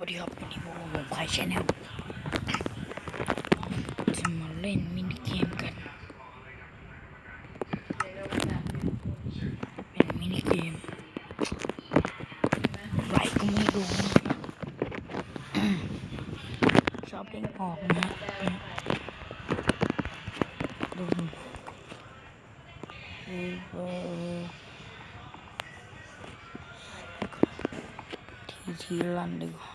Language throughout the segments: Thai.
วัสดีครับวันนี้ผมผมไข่ชแนลจะมาเล่นมินิเกมกัน เป็นมินิเกมไรก็ไม่รู้ชอบเด้งออกนะดูเออทีทีรันดีกว่า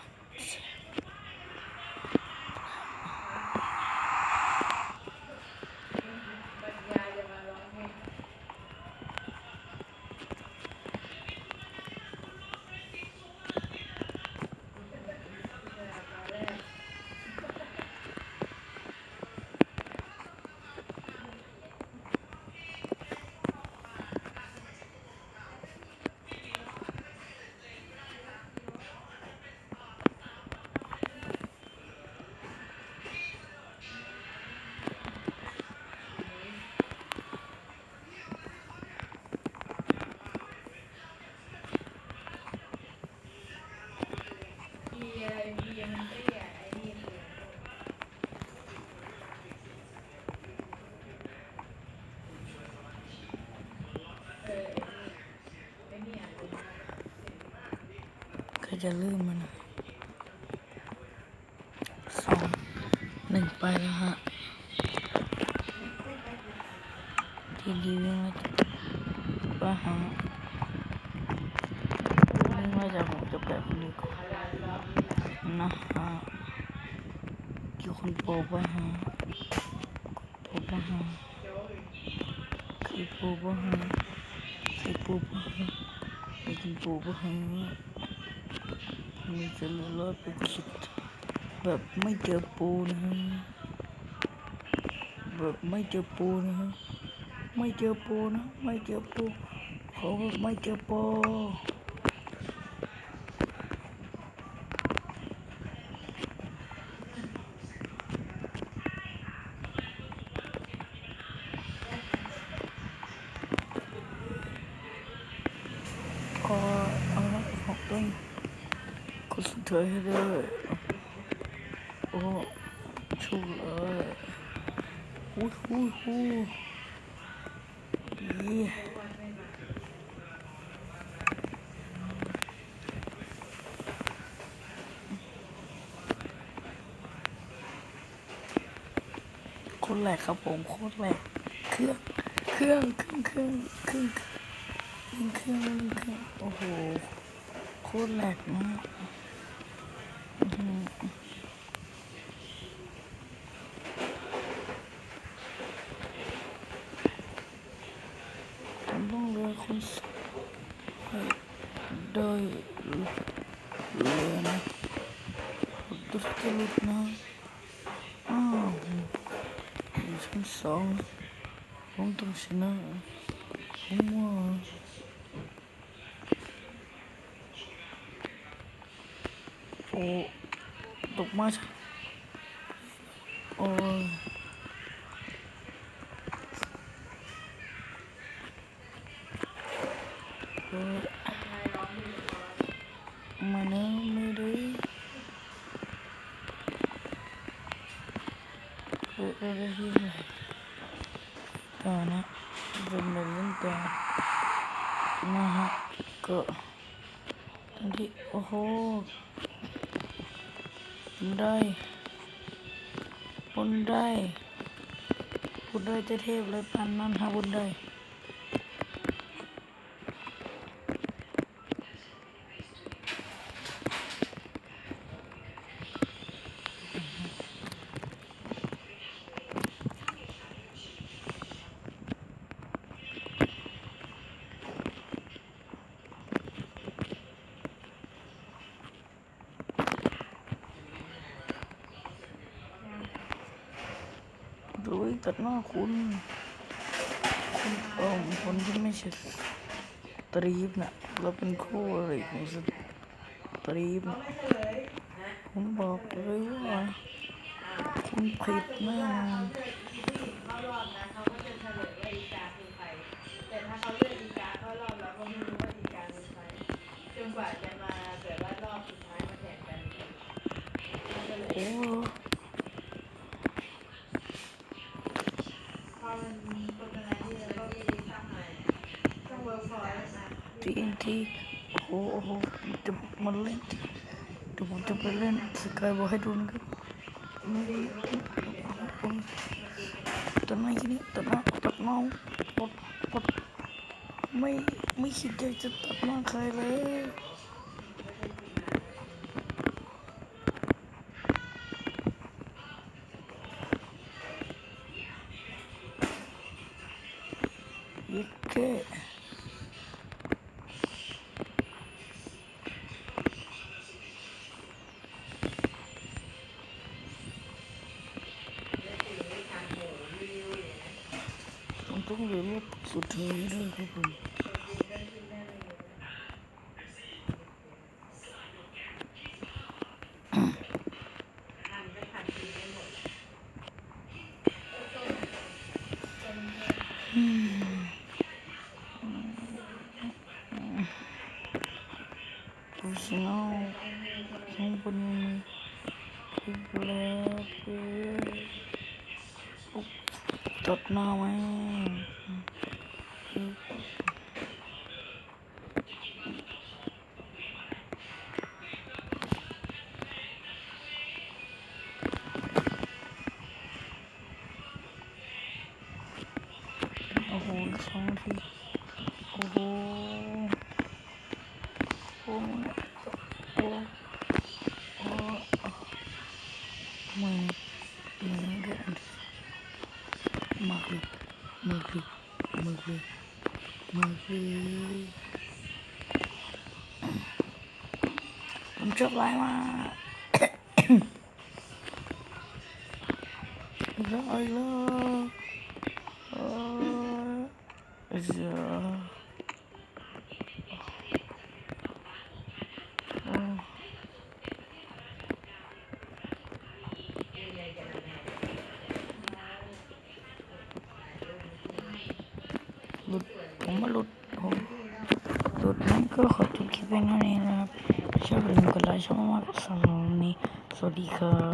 จะลืมมันสองหนึ่งไปแล้วฮะ ทีดีวิ่งมาจากว่าฮะวิ่งมาจากผมจะแบบนี้ก่อนนะฮะกี่คนโปรบ้าฮะโปรบ้าฮะคือโปรบ้าฮะคือโปรบ้าฮะเป็นคนโปรบ้าฮะ มีจะรอดไปสุดแบบไม่เจอปูนะฮะแบบไม่เจอปูนะฮะไม่เจอปูนะ ไม่เจอปูเขาไม่เจอปู เธอให้เลยโอ้ชูเลยอู้หูหูนี่คตรแหลกครับผมโคตรแหลกเครื่องเครื่องเครื่องเครื่องเครื่องเครื่องเครื่องโอ้โหโคตรแหลกนะ đôi lừa này durchgelegt nach. Ah, ich bin sauer. Und dann sind wir. Humor. Oh, doch mal. ô ต่อนะเป็มเรื่องต่อนะฮะก็ที่โอ้โหได้บุญได้บุญได้จะเทพเลยพันนั่นฮะบุญได้ ตัดหน้าคุณ คุณเออคนที่ไม่ใช่สตรีฟนะเราเป็นคู่อะไรของสตรีฟนะผมบอกเลยว่าคุณผิดแน่นอน ต์นะทีเอ็นทีโอ้โหโอ้โหจะมาเล่นเดี๋ยวผมจะไปเล่นสกายบอลให้ดูนะครับไม่ได้ตัดหน้าทีนี้ตัดหน้าตัดหน้าปดปดไม่ไม่คิดอยากจะตัดหน้าใครเลยยิ่แค่ผม ต้ ตัดหน้าไหมโอ้โหอีกสองทีโอ้โห โอ้โอ้โอ้มือมือเดือด มากเลยมากเลยมากเลยมากเลยผมชอบไลน์มากร้อยเลยเออเจ้า หลุด ผมมาหลุดผมหลุดนั้นก็ขอจบคลิปไว้เท่านี้นะครับชอบอย่าลืมกดไลค์ช่อบมากสำหรับวันนี้สวัสดีครับ